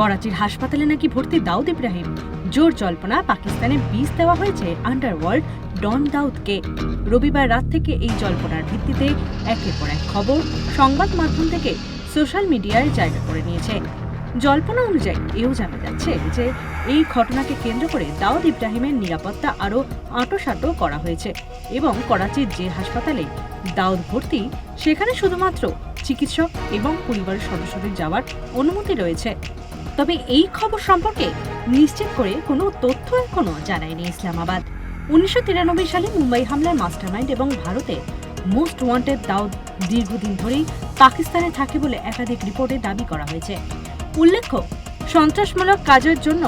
করাচির হাসপাতালে নাকি ভর্তি দাউদ ইব্রাহিম। জোর জল্পনা পাকিস্তানে বিষ দেওয়া হয়েছে আন্ডারওয়ার্ল্ড ডন দাউদকে। রবিবার রাত থেকে এই জল্পনার ভিত্তিতে একের পর এক খবর সংবাদ মাধ্যম থেকে সোশ্যাল মিডিয়ায় জায়গা করে নিয়েছে। জল্পনা অনুযায়ী এও জানা যাচ্ছে যে এই ঘটনাকে কেন্দ্র করে দাউদ ইব্রাহিমের নিরাপত্তা আরও আঁটোসাঁটো করা হয়েছে এবং করাচির যে হাসপাতালে দাউদ ভর্তি, সেখানে শুধুমাত্র চিকিৎসক এবং পরিবারের সদস্যদের যাওয়ার অনুমতি রয়েছে। তবে এই খবর সম্পর্কে নিশ্চিত করে কোনো তথ্য এখনও জানায়নি ইসলামাবাদ। উনিশশো তিরানব্বই সালে মুম্বাই হামলার মাস্টারমাইন্ড এবং ভারতে মোস্ট ওয়ান্টেড দাউদ দীর্ঘদিন ধরেই পাকিস্তানে থাকে বলে একাধিক রিপোর্টে দাবি করা হয়েছে। উল্লেখ্য, সন্ত্রাসমূলক কাজের জন্য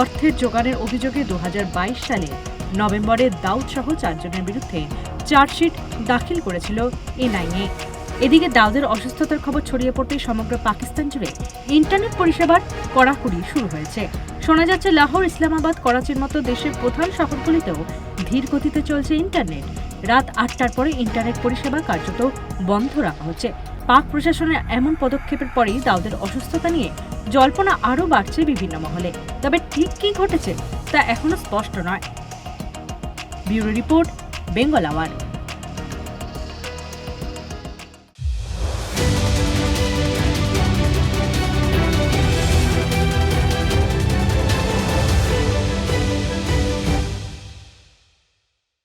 অর্থের যোগানের অভিযোগে দু হাজার বাইশ সালে নভেম্বরে দাউদ সহ চারজনের বিরুদ্ধে চার্জশিট দাখিল করেছিল এনআইএ। এদিকে দাউদের অসুস্থতার খবর ছড়িয়ে পড়তেই সমগ্র পাকিস্তান জুড়ে ইন্টারনেট পরিষেবার কড়াকড়ি শুরু হয়েছে। শোনা যাচ্ছে, লাহোর, ইসলামাবাদ, করাচির মতো দেশের প্রধান শহরগুলিতেও ধীর গতিতে চলছে ইন্টারনেট। রাত আটটার পরে ইন্টারনেট পরিষেবা কার্যত বন্ধ রাখা হচ্ছে। পাক প্রশাসনের এমন পদক্ষেপের পরেই দাউদের অসুস্থতা নিয়ে জল্পনা আরও বাড়ছে বিভিন্ন মহলে। তবে ঠিক কী ঘটেছে তা এখনও স্পষ্ট নয়। Bureau report, Bengal hour.